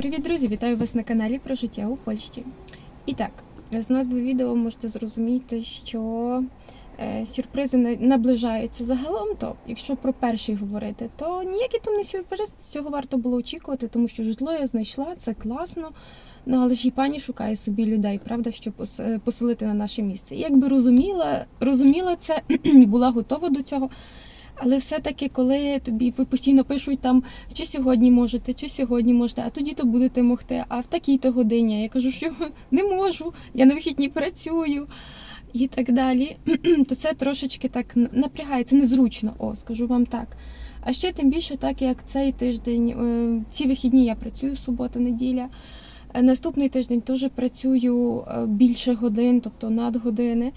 Привіт, друзі! Вітаю вас на каналі про життя у Польщі. І так, з назви відео можете зрозуміти, що е, сюрпризи на- наближаються загалом. То, якщо про перший говорити, то ніякий то не сюрприз, цього варто було очікувати, тому що житло я знайшла, це класно. Ну але ж і пані шукає собі людей, правда, щоб е, поселити на наше місце. І Якби розуміла, розуміла це і була готова до цього. Але все-таки, коли тобі постійно пишуть там, чи сьогодні можете, чи сьогодні можете, а тоді то будете могти, а в такій-то годині. Я кажу, що не можу, я на вихідні працюю і так далі. То це трошечки так напрягає, це незручно, о, скажу вам так. А ще тим більше, так як цей тиждень, е, ці вихідні я працюю субота, неділя. Е, Наступний тиждень теж працюю е, більше годин, тобто надгодини.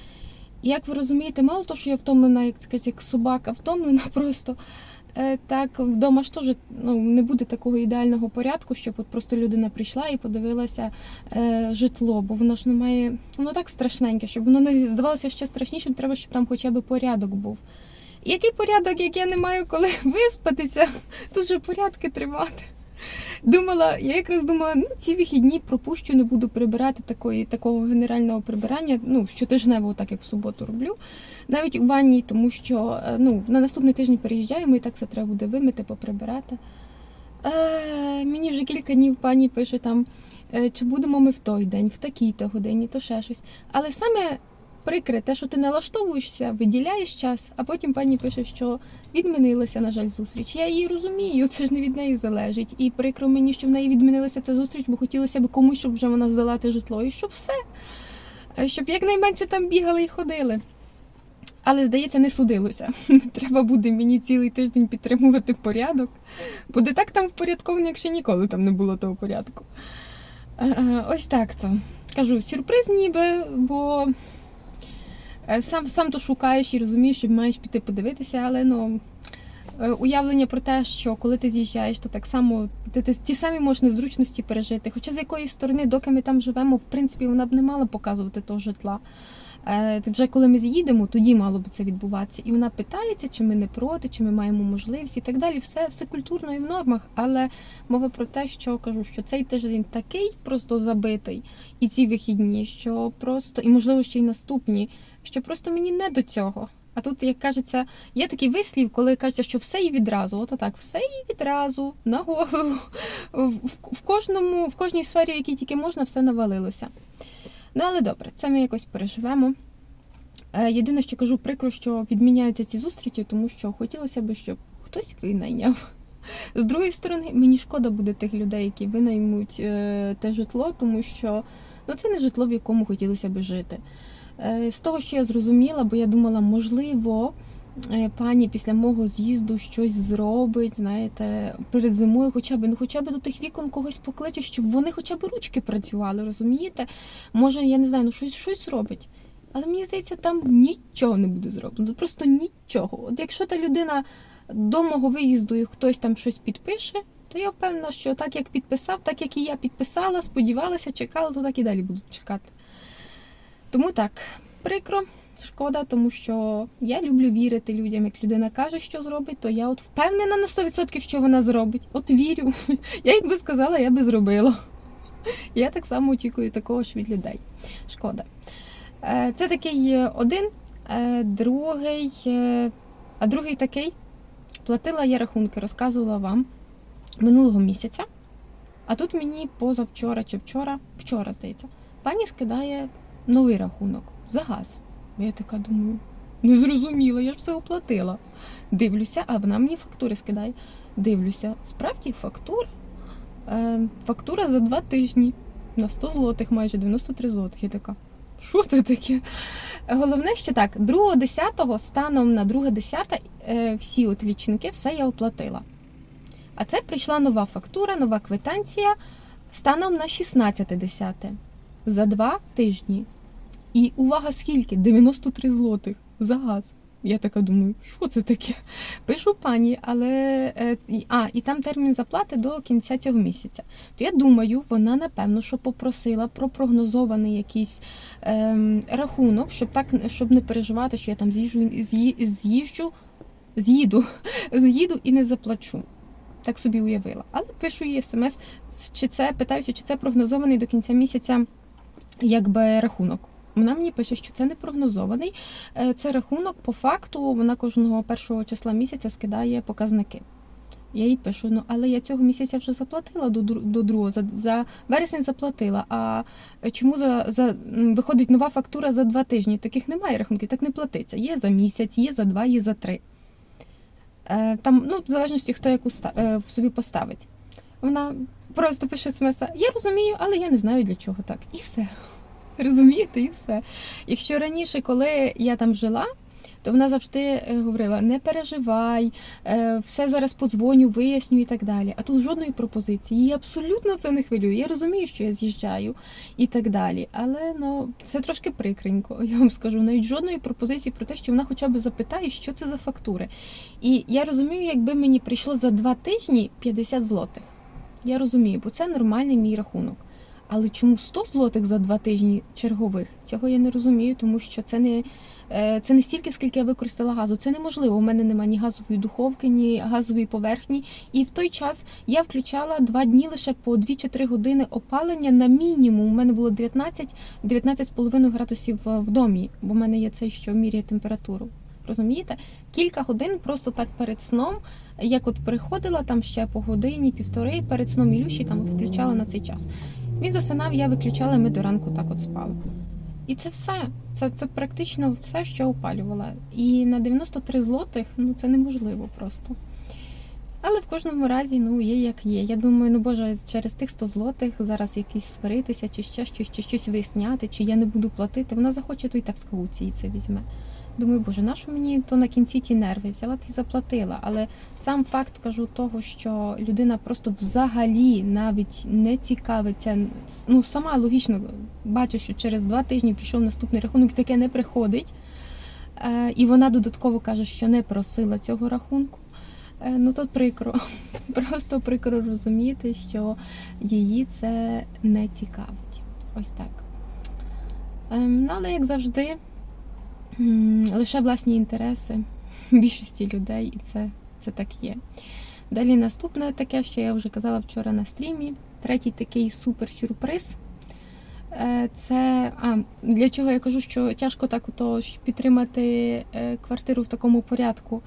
Як ви розумієте, мало того, що я втомлена, як сказати, як собака, втомлена просто. Е, Так, вдома ж теж ну, не буде такого ідеального порядку, щоб от просто людина прийшла і подивилася е, житло, бо воно ж не має, воно так страшненьке, щоб воно не здавалося ще страшнішим, треба, щоб там хоча б порядок був. Який порядок, як я не маю коли виспатися, тут же порядки тримати. Думала, я якраз думала, ну ці вихідні пропущу, не буду прибирати такої, такого генерального прибирання. Ну, щотижнево, так як в суботу роблю. Навіть у ванні, тому що е, ну, на наступний тиждень переїжджаємо і так все треба буде вимити, поприбирати. Е, мені вже кілька днів пані пише там, е, чи будемо ми в той день, в такій-то годині, то ще щось. Але саме прикре, те, що ти налаштовуєшся, виділяєш час, а потім пані пише, що відмінилася, на жаль, зустріч. Я її розумію, це ж не від неї залежить. І прикро мені, що в неї відмінилася ця зустріч, бо хотілося б комусь, щоб вже вона здала те житло, і щоб все. Е, Щоб якнайменше там бігали і ходили. Але, здається, не судилося. Треба буде мені цілий тиждень підтримувати порядок. Буде так там впорядковано, якщо ніколи там не було того порядку. Е, е, Ось так це. Кажу, сюрприз ніби, бо сам, сам то шукаєш і розумієш, що маєш піти подивитися, але ну. е, Уявлення про те, що коли ти з'їжджаєш, то так само ти, ти ті самі можеш незручності пережити. Хоча з якоїсь сторони, доки ми там живемо, в принципі, вона б не мала показувати того житла. Е, вже коли ми з'їдемо, тоді мало б це відбуватися. І вона питається, чи ми не проти, чи ми маємо можливість і так далі. Все, все культурно і в нормах. Але мова про те, що кажу, що цей тиждень такий просто забитий, і ці вихідні, що просто, і можливо ще й наступні, що просто мені не до цього. А тут, як кажеться, є такий вислів, коли кажеться, що все і відразу. От так, все і відразу, на голову. В, кожному, в кожній сфері, в якій тільки можна, все навалилося. Ну, але добре, це ми якось переживемо. Е, Єдине, що кажу, прикро, що відміняються ці зустрічі, тому що хотілося б, щоб хтось винайняв. З другої сторони, мені шкода буде тих людей, які винаймуть е, те житло, тому що ну, це не житло, в якому хотілося б жити. Е, з того, що я зрозуміла, бо я думала, можливо, е, пані після мого з'їзду щось зробить, знаєте, перед зимою, хоча б, ну, хоча б до тих вікон когось покличе, щоб вони хоча б ручки працювали, розумієте? Може, я не знаю, ну щось, щось робить. Але мені здається, там нічого не буде зроблено. Просто нічого. От якщо та людина до мого виїзду і хтось там щось підпише, то я впевнена, що так як підписав, так як і я підписала, сподівалася, чекала, то так і далі будуть чекати. Тому так, прикро, шкода, тому що я люблю вірити людям. Як людина каже, що зробить, то я от впевнена на 100%, що вона зробить. От вірю. Я якби сказала, я би зробила. Я так само очікую такого ж від людей. Шкода. Е, Це такий е, один, Е, другий, а другий такий. Платила я рахунки, розказувала вам минулого місяця. А тут мені позавчора чи вчора, вчора, здається, пані скидає новий рахунок за газ. Я така думаю, не зрозуміла, я ж все оплатила. Дивлюся, а вона мені фактури скидає. Дивлюся, справді фактура. Е, фактура за два тижні на 100 злотих, майже 93 злотих. Я така. Що це таке? Головне, що так, 2.10 станом на 2.10 е, всі от лічники, все я оплатила. А це прийшла нова фактура, нова квитанція станом на 16.10 за два тижні. І увага, скільки? 93 злотих за газ. Я така думаю, що це таке? Пишу пані, але е, а, і там термін заплати до кінця цього місяця. То я думаю, вона напевно що попросила про прогнозований якийсь ем, рахунок, щоб так щоб не переживати, що я там з'їжджу, з'їжджу, з'їду, з'їду і не заплачу. так собі уявила. Але пишу їй смс, чи це питаюся, чи це прогнозований до кінця місяця якби рахунок. Вона мені пише, що це не прогнозований. Е, Це рахунок по факту. Вона кожного першого числа місяця скидає показники. Я їй пишу: ну але я цього місяця вже заплатила до до другого. За, за вересень заплатила. А чому за, за виходить нова фактура за два тижні? Таких немає рахунків, так не платиться. Є за місяць, є за два, є за три. Е, Там, ну, в залежності, хто яку е, собі поставить. Вона просто пише смс, я розумію, але я не знаю для чого так. І все. Розумієте, і все. Якщо раніше, коли я там жила, то вона завжди е, говорила: не переживай, е, все зараз подзвоню, виясню і так далі. А тут жодної пропозиції. Її абсолютно це не хвилює. Я розумію, що я з'їжджаю і так далі. Але ну це трошки прикренько. Я вам скажу, навіть жодної пропозиції про те, що вона хоча б запитає, що це за фактури. І я розумію, якби мені прийшло за два тижні 50 злотих. Я розумію, бо це нормальний мій рахунок. Але чому 100 злотих за два тижні чергових? Цього я не розумію, тому що це не, е, це не стільки, скільки я використала газу. Це неможливо. У мене немає ні газової духовки, ні газової поверхні. І в той час я включала два дні лише по 2-3 години опалення на мінімум. У мене було 19 19,5 градусів е, в домі, бо в мене є цей, що міряє температуру. Розумієте? Кілька годин просто так перед сном, як от приходила там ще по годині, півтори, перед сном Ілюші там от включала на цей час. Він засинав, я виключала, ми до ранку так от спали. І це все. Це, це практично все, що опалювала. І на 93 злотих ну це неможливо просто. Але в кожному разі ну є як є. Я думаю, ну боже, через тих 100 злотих зараз якісь сваритися, чи ще щось, чи щось виясняти, чи я не буду платити. Вона захоче, то і так з кауції це візьме. Думаю, боже, нащо мені то на кінці ті нерви? Взяла ти заплатила. Але сам факт кажу того, що людина просто взагалі навіть не цікавиться. Ну сама логічно бачу, що через два тижні прийшов наступний рахунок, таке не приходить. Е, і вона додатково каже, що не просила цього рахунку. Е, ну то прикро. Просто прикро розуміти, що її це не цікавить. Ось так. Ем, ну, але як завжди. Лише власні інтереси більшості людей, і це, це так є. Далі наступне таке, що я вже казала вчора на стрімі. Третій такий супер-сюрприз. Е, Це а, для чого я кажу, що тяжко так ото підтримати е, квартиру в такому порядку.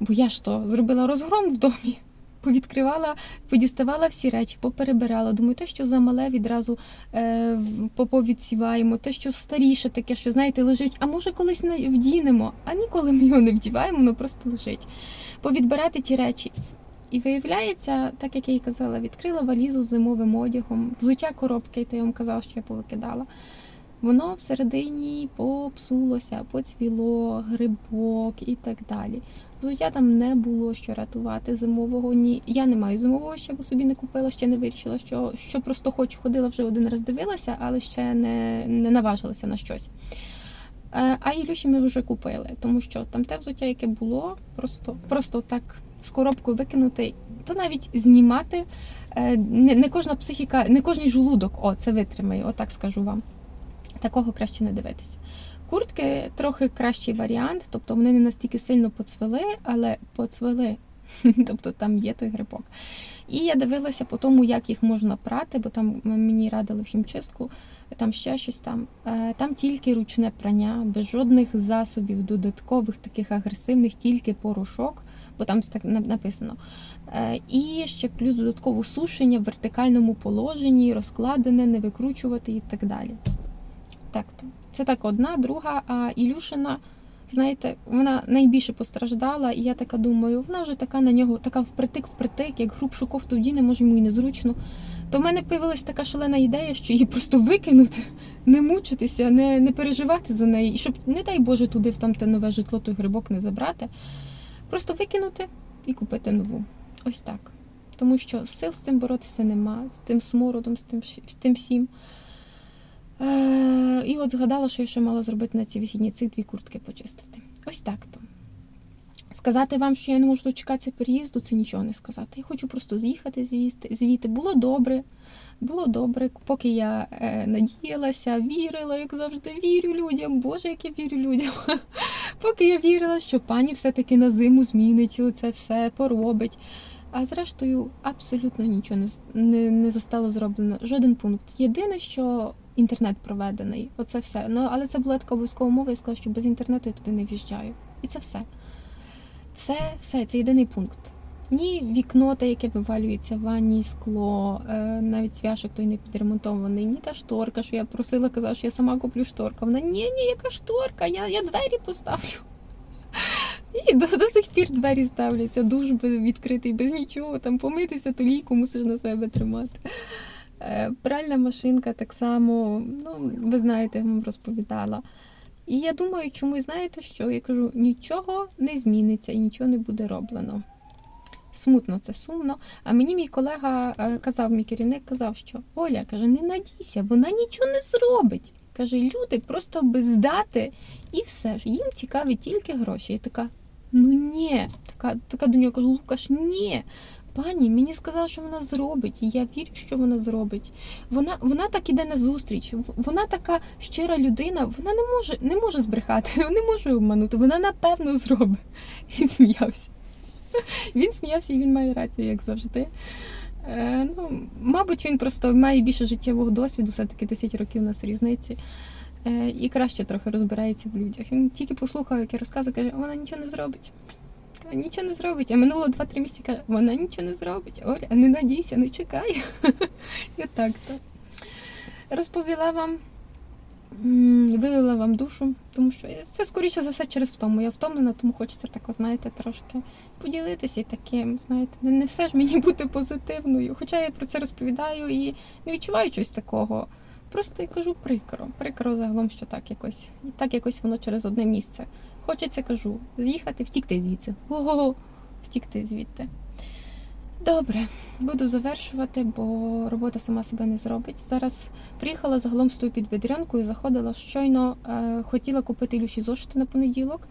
Бо я ж то зробила розгром в домі, повідкривала, подіставала всі речі, поперебирала. Думаю, те, що замале, відразу е, поповідсіваємо, те, що старіше, таке, що знаєте, лежить, а може колись не вдінемо, а ніколи ми його не вдіваємо, воно просто лежить. Повідбирати ті речі. І виявляється, так як я і казала, відкрила валізу з зимовим одягом, взуття коробки, то я вам казала, що я повикидала. Воно всередині попсулося, поцвіло, грибок і так далі. Взуття там не було що рятувати зимового. Ні, я не маю зимового ще, бо собі не купила, ще не вирішила, що, що просто хочу. Ходила вже один раз дивилася, але ще не, не наважилася на щось. Е, А Ілюші ми вже купили, тому що там те взуття, яке було, просто, просто так з коробкою викинути, то навіть знімати. е, Не, не кожна психіка, не кожний жолудок, о, це витримає, отак скажу вам. Такого краще не дивитися. Куртки трохи кращий варіант, тобто вони не настільки сильно поцвели, але поцвели. Тобто там є той грибок. І я дивилася по тому, як їх можна прати, бо там мені радили в хімчистку, там ще щось там. Е, Там тільки ручне прання, без жодних засобів додаткових, таких агресивних, тільки порошок, бо там так написано. Е, І ще плюс додатково сушення в вертикальному положенні, розкладене, не викручувати і так далі. Так. Це так одна, друга, а Ілюшина, знаєте, вона найбільше постраждала, і я така думаю, вона вже така на нього, така впритик-впритик, як грубшу кофту вдіне, може йому і незручно. То в мене появилась така шалена ідея, що її просто викинути, не мучитися, не, не переживати за неї, і щоб, не дай Боже, туди в там те нове житло той грибок не забрати. Просто викинути і купити нову. Ось так. Тому що сил з цим боротися нема, з тим смородом, з тим, з тим всім. І от згадала, що я ще мала зробити на ці вихідні цих дві куртки почистити. Ось так то. Сказати вам, що я не можу дочекатися переїзду, це нічого не сказати. Я хочу просто з'їхати звідти. Було добре, було добре, поки я е, надіялася, вірила, як завжди, вірю людям. Боже, як я вірю людям. Поки я вірила, що пані все-таки на зиму змінить це все, поробить. А зрештою, абсолютно нічого не, не, не застало зроблено. Жоден пункт. Єдине, що інтернет проведений. Оце все. Ну, але це була така обов'язкова умова, я сказала, що без інтернету я туди не в'їжджаю. І це все. Це все, це єдиний пункт. Ні вікно, те, яке вивалюється в ванні, скло, е, навіть цвяшок той не підремонтований, ні та шторка, що я просила, казала, що я сама куплю шторка. Вона ні, ні, яка шторка, я, я двері поставлю. І до, до сих пір двері ставляться, душ відкритий, без нічого, там помитися, то лійку мусиш на себе тримати. Е, Пральна машинка так само, ну, ви знаєте, я вам розповідала. І я думаю, чому знаєте, що я кажу, нічого не зміниться і нічого не буде роблено. Смутно, це сумно. А мені мій колега е, казав, мій керівник казав, що Оля каже, не надійся, вона нічого не зробить. Каже, люди просто бездати і все ж. Їм цікаві тільки гроші. Я така, ну ні. Така, така до нього кажу, Лукаш, ні. Пані, мені сказала, що вона зробить, і я вірю, що вона зробить. Вона, вона так іде на зустріч. Вона така щира людина, вона не може, не може збрехати, не може обманути. Вона напевно зробить. Він сміявся. Він сміявся і він має рацію, як завжди. Е, ну, мабуть, він просто має більше життєвого досвіду, все-таки 10 років у нас різниці. Е, і краще трохи розбирається в людях. Він тільки послухав, як я розказую, каже, вона нічого не зробить. Нічого не зробить. А минуло 2-3 місяці каже, вона нічого не зробить. Оля, не надійся, не чекай. І так то. Розповіла вам, вилила вам душу, тому що я- це скоріше за все через втому. Я втомлена, тому хочеться тако, знаєте, трошки поділитися і таким, знаєте, не все ж мені бути позитивною. Хоча я про це розповідаю і не відчуваю щось такого. Просто я кажу прикро. Прикро загалом, що так якось. І так якось воно через одне місце. Хочеться, кажу, з'їхати, втікти звідси. Ого, втікти звідти. Добре, буду завершувати, бо робота сама себе не зробить. Зараз приїхала загалом з тою підбедрянкою, заходила щойно, е, хотіла купити Ілюші зошити на понеділок.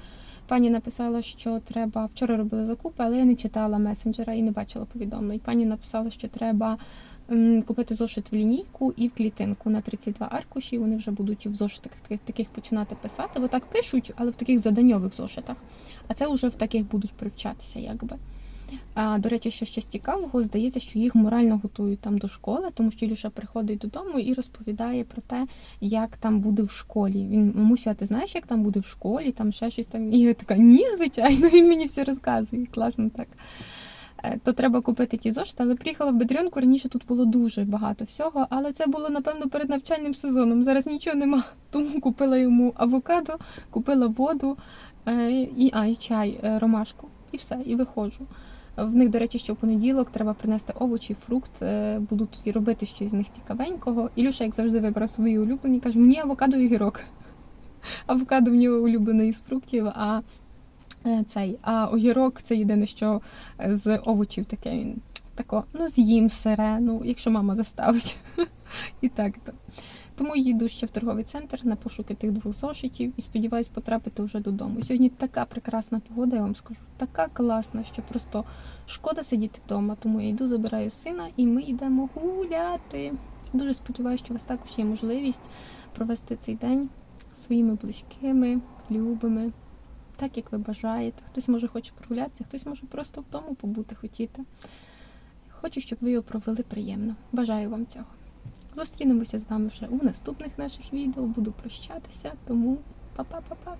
Пані написала, що треба вчора робила закупи, але я не читала месенджера і не бачила повідомлень. Пані написала, що треба купити зошит в лінійку і в клітинку на 32 аркуші. Вони вже будуть в зошитах таких, таких починати писати. Бо так пишуть, але в таких заданьових зошитах. А це вже в таких будуть привчатися, якби. А, до речі, що ще цікавого, здається, що їх морально готують там до школи, тому що Ілюша приходить додому і розповідає про те, як там буде в школі. Він мамуся, а ти знаєш, як там буде в школі, там ще щось там. І я така, ні, звичайно, він мені все розказує. Класно так. Е, То треба купити ті зошити, але приїхала в Бедрянку. Раніше тут було дуже багато всього, але це було напевно перед навчальним сезоном. Зараз нічого нема. Тому купила йому авокадо, купила воду е, і, а, і чай, е, ромашку. І все, і виходжу. В них, до речі, що в понеділок треба принести овочі, фрукт, будуть робити щось з них цікавенького. Ілюша, як завжди, вибрав свої улюблені, каже, мені авокадо і гірок. Авокадо нього улюблений з фруктів, а цей, а огірок це єдине, що е, з овочів таке він тако, ну з'їм сире, ну, якщо мама заставить. І так то. Тому їду ще в торговий центр на пошуки тих двох зошитів і сподіваюсь потрапити вже додому. Сьогодні така прекрасна погода, я вам скажу, така класна, що просто шкода сидіти вдома. Тому я йду, забираю сина і ми йдемо гуляти. Дуже сподіваюся, що у вас також є можливість провести цей день своїми близькими, любими, так як ви бажаєте. Хтось може хоче прогулятися, хтось може просто вдома побути хотіти. Хочу, щоб ви його провели приємно. Бажаю вам цього. Зустрінемося з вами вже у наступних наших відео. Буду прощатися, тому па-па-па-па.